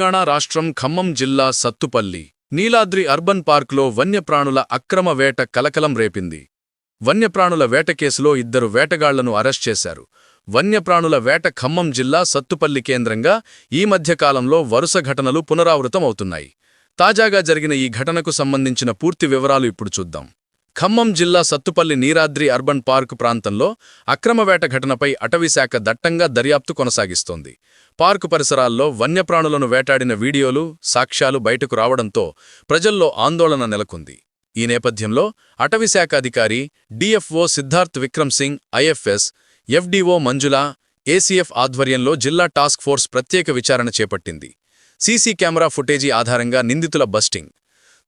తెలంగాణ రాష్ట్రం ఖమ్మం జిల్లా సత్తుపల్లి. నీలాద్రి అర్బన్ పార్క్లో వన్యప్రాణుల అక్రమ వేట కలకలం రేపింది. వన్యప్రాణుల వేట కేసులో ఇద్దరు వేటగాళ్ళను అరెస్ట్ చేశారు. వన్యప్రాణుల వేట ఖమ్మం జిల్లా సత్తుపల్లి కేంద్రంగా ఈ మధ్యకాలంలో వరుస ఘటనలు పునరావృతమవుతున్నాయి. తాజాగా జరిగిన ఈ ఘటనకు సంబంధించిన పూర్తి వివరాలు ఇప్పుడు చూద్దాం. ఖమ్మం జిల్లా సత్తుపల్లి నీరాద్రి అర్బన్ పార్క్ ప్రాంతంలో అక్రమ వేట ఘటనపై అటవీశాఖ దట్టంగా దర్యాప్తు కొనసాగిస్తోంది. పార్కు పరిసరాల్లో వన్యప్రాణులను వేటాడిన వీడియోలు సాక్ష్యాలు బయటకు రావడంతో ప్రజల్లో ఆందోళన నెలకొంది. ఈ నేపథ్యంలో అటవీశాఖ అధికారి DFO Siddharth Vikram Singh IFS FDO Manjula ACF ఆధ్వర్యంలో జిల్లా టాస్క్ ఫోర్స్ ప్రత్యేక విచారణ చేపట్టింది. సీసీ కెమెరా ఫుటేజీ ఆధారంగా నిందితుల బస్టింగ్.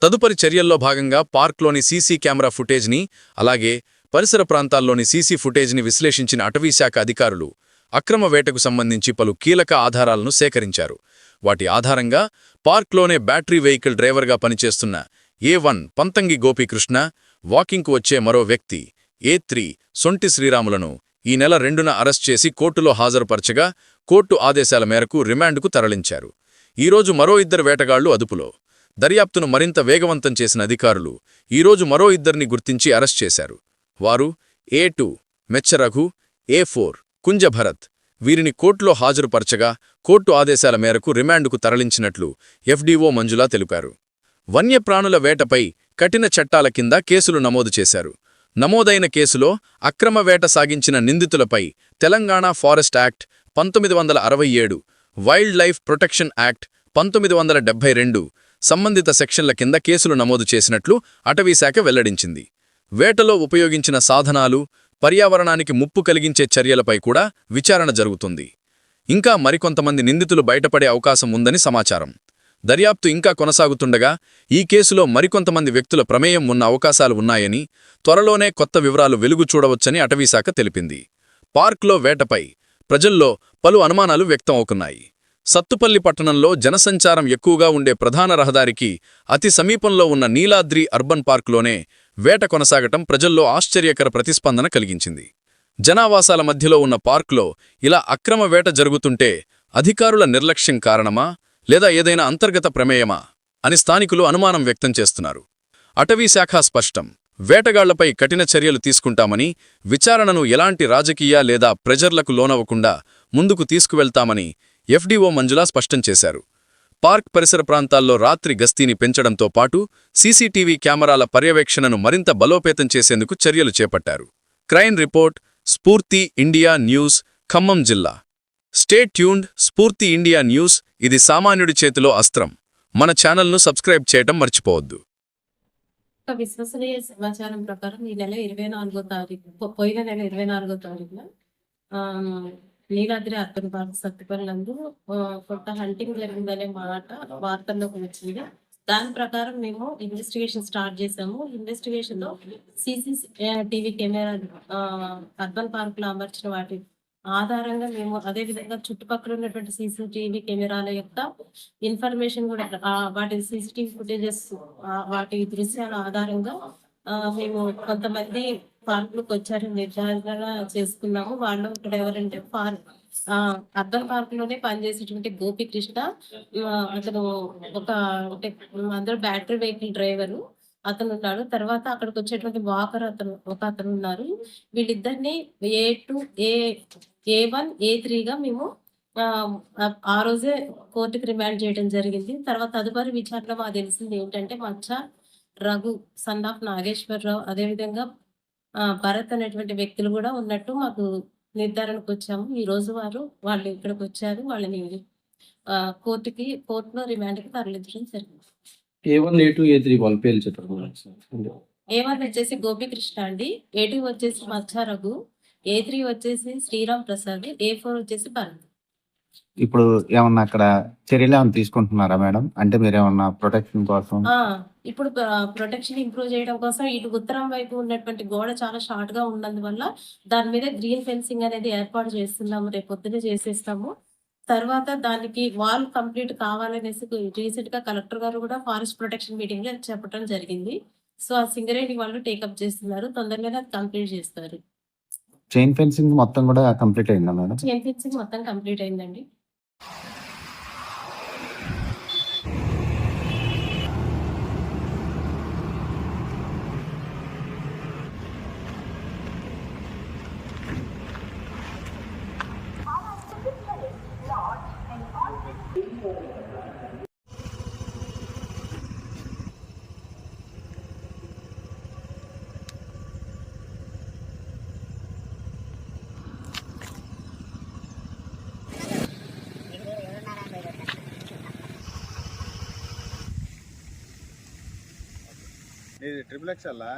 తదుపరి చర్యల్లో భాగంగా పార్క్లోని సీసీ కెమెరా ఫుటేజ్ని అలాగే పరిసర ప్రాంతాల్లోని సీసీ ఫుటేజ్ని విశ్లేషించిన అటవీశాఖ అధికారులు అక్రమ వేటకు సంబంధించి పలు కీలక ఆధారాలను సేకరించారు. వాటి ఆధారంగా పార్క్లోనే బ్యాటరీ వెహికల్ డ్రైవర్గా పనిచేస్తున్న ఏ వన్ పంతంగి గోపీకృష్ణ వాకింగ్కు వచ్చే మరో వ్యక్తి ఏ త్రీ సొంటి శ్రీరాములను ఈ నెల రెండున అరెస్ట్ చేసి కోర్టులో హాజరుపరచగా కోర్టు ఆదేశాల మేరకు రిమాండ్కు తరలించారు. ఈరోజు మరో ఇద్దరు వేటగాళ్ళు అదుపులో. దర్యాప్తును మరింత వేగవంతం చేసిన అధికారులు ఈరోజు మరో ఇద్దరిని గుర్తించి అరెస్ట్ చేశారు. వారు ఏ టూ మెచ్చరఘు ఏ ఫోర్ కుంజభరత్ వీరిని కోర్టులో హాజరుపరచగా కోర్టు ఆదేశాల మేరకు రిమాండ్కు తరలించినట్లు ఎఫ్డీఓ మంజులా తెలిపారు. వన్యప్రాణుల వేటపై కఠిన చట్టాల కింద కేసులు నమోదు చేశారు. నమోదైన కేసులో అక్రమ వేట సాగించిన నిందితులపై తెలంగాణ ఫారెస్ట్ యాక్ట్ పంతొమ్మిది వందల అరవై ఏడు వైల్డ్ లైఫ్ ప్రొటెక్షన్ యాక్ట్ పంతొమ్మిది వందల డెబ్బై రెండు సంబంధిత సెక్షన్ల కింద కేసులు నమోదు చేసినట్లు అటవీశాఖ వెల్లడించింది. వేటలో ఉపయోగించిన సాధనాలు పర్యావరణానికి ముప్పు కలిగించే చర్యలపై కూడా విచారణ జరుగుతుంది. ఇంకా మరికొంతమంది నిందితులు బయటపడే అవకాశం ఉందని సమాచారం. దర్యాప్తు ఇంకా కొనసాగుతుండగా ఈ కేసులో మరికొంతమంది వ్యక్తుల ప్రమేయం ఉన్న అవకాశాలు ఉన్నాయని త్వరలోనే కొత్త వివరాలు వెలుగు చూడవచ్చని అటవీశాఖ తెలిపింది. పార్క్లో వేటపై ప్రజల్లో పలు అనుమానాలు వ్యక్తం అవుతున్నాయి. సత్తుపల్లి పట్టణంలో జనసంచారం ఎక్కువగా ఉండే ప్రధాన రహదారికి అతి సమీపంలో ఉన్న నీలాద్రి అర్బన్ పార్కులోనే వేట కొనసాగటం ప్రజల్లో ఆశ్చర్యకర ప్రతిస్పందన కలిగించింది. జనావాసాల మధ్యలో ఉన్న పార్కులో ఇలా అక్రమ వేట జరుగుతుంటే అధికారుల నిర్లక్ష్యం కారణమా లేదా ఏదైనా అంతర్గత ప్రమేయమా అని స్థానికులు అనుమానం వ్యక్తం చేస్తున్నారు. అటవీశాఖ స్పష్టం వేటగాళ్ళపై కఠిన చర్యలు తీసుకుంటామని విచారణను ఎలాంటి రాజకీయ లేదా ప్రెజర్లకు లోనవ్వకుండా ముందుకు తీసుకువెళ్తామని ఎఫ్డీఓ మంజులా స్పష్టం చేశారు. పార్క్ పరిసర ప్రాంతాల్లో రాత్రి గస్తీని పెంచడంతో పాటు సీసీటీవీ కెమెరాల పర్యవేక్షణను మరింత బలోపేతం చేసేందుకు చర్యలు చేపట్టారు. Crime report Spoorthi India news Khammam జిల్లా. Stay tuned Spoorthi India news ఇది సామాన్యుడి చేతిలో అస్త్రం. మన ఛానల్ను సబ్స్క్రైబ్ చేయటం మర్చిపోవద్దు. ఒక విశ్వసనీయ సమాచారం ప్రకారం ఈ నెల ఇరవై నాలుగో తారీఖు పోయిన నెల ఇరవై నాలుగో తారీఖున నీలాద్రి అర్బన్ పార్క్ సత్తుపల్లి నందు కొంత హంటింగ్ జరిగిందనే మాట వార్తల్లోకి వచ్చింది. దాని ప్రకారం మేము ఇన్వెస్టిగేషన్ స్టార్ట్ చేసాము. ఇన్వెస్టిగేషన్లో సీసీ టీవీ కెమెరా అర్బన్ పార్క్లో అమర్చిన వాటి ఆధారంగా మేము అదే విధంగా చుట్టుపక్కల ఉన్నటువంటి సీసీటీవీ కెమెరాల యొక్క ఇన్ఫర్మేషన్ కూడా వాటి సీసీటీవీ ఫుటేజెస్ వాటి దృశ్యాల ఆధారంగా మేము కొంతమంది పార్కులకు వచ్చారు నిర్ధారణ చేసుకున్నాము. వాళ్ళు ఇక్కడ ఎవరంటే పార్క్ అర్బన్ పార్క్లోనే పనిచేసేటువంటి గోపికృష్ణ అతను ఒక అంటే అందరూ బ్యాటరీ వెహికల్ డ్రైవరు. అతను ఉన్నాడు తర్వాత అక్కడికి వచ్చేటువంటి వాకర్ అతను ఒక అతను ఉన్నారు వీళ్ళిద్దరిని A to A A one ఏ త్రీగా మేము ఆ, రోజే కోర్టుకి రిమాండ్ చేయడం జరిగింది. తర్వాత తదుపరి విచారణ మాకు తెలిసింది ఏంటంటే మచ్చ రఘు సన్ ఆఫ్ నాగేశ్వరరావు అదేవిధంగా భరత్ అనేటువంటి వ్యక్తులు కూడా ఉన్నట్టు మాకు నిర్ధారణకు వచ్చాము. ఈ రోజు వారు వాళ్ళు ఇక్కడికి వచ్చారు. వాళ్ళని కోర్టుకి కోర్టులో రిమాండ్కి తరలించడం జరిగింది. A one A two A three వాళ్ళ పేర్లు చెప్పండి ఏ వన్ వచ్చేసి గోపికృష్ణ అండి. ఏ టూ వచ్చేసి మచ్చ రఘు. ఏ త్రీ వచ్చేసి శ్రీరామ్ ప్రసాద్. ఏ ఫోర్ వచ్చేసి భరత్. ఇప్పుడు ఏమన్నా అక్కడ చర్యలు ఏమైనా తీసుకుంటున్నారా మేడం? అంటే మీరు ఏమన్నా ప్రొటెక్షన్ కోసం? ఆ ఇప్పుడు ప్రొటెక్షన్ ఇంప్రూవ్ చేయడం కోసం ఇటు ఉత్తరం వైపు ఉన్నటువంటి గోడ చాలా షార్ట్గా ఉన్నందువల్ల దాని మీద గ్రీన్ ఫెన్సింగ్ అనేది ఏర్పాటు చేస్తున్నాము రేపు పొద్దునే చేసేస్తాము. తర్వాత దానికి వాల్ కంప్లీట్ కావాలనేసి రీసెంట్గా కలెక్టర్ గారు కూడా ఫారెస్ట్ ప్రొటెక్షన్ మీటింగ్లో చెప్పడం జరిగింది. సో ఆ సింగరేణి వాళ్ళు టేకప్ చేస్తున్నారు. తొందరగానే అది కంప్లీట్ చేస్తారు. చైన్ ఫెన్సింగ్ మొత్తం కూడా కంప్లీట్ అయిందా మేడం చైన్ ఫెన్సింగ్ మొత్తం కంప్లీట్ అయిందండి. ట్రిపుల్ ఎక్స్ అలా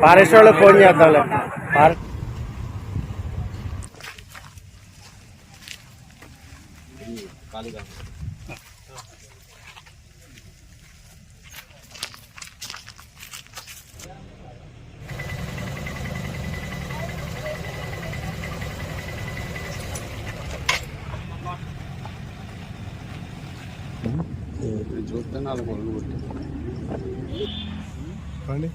ఫారెస్ట్ వాళ్ళకి ఫోన్ చేద్దాంలే ఫారెస్ట్ చూస్తే నాలుగు కొడుకు చెప్పండి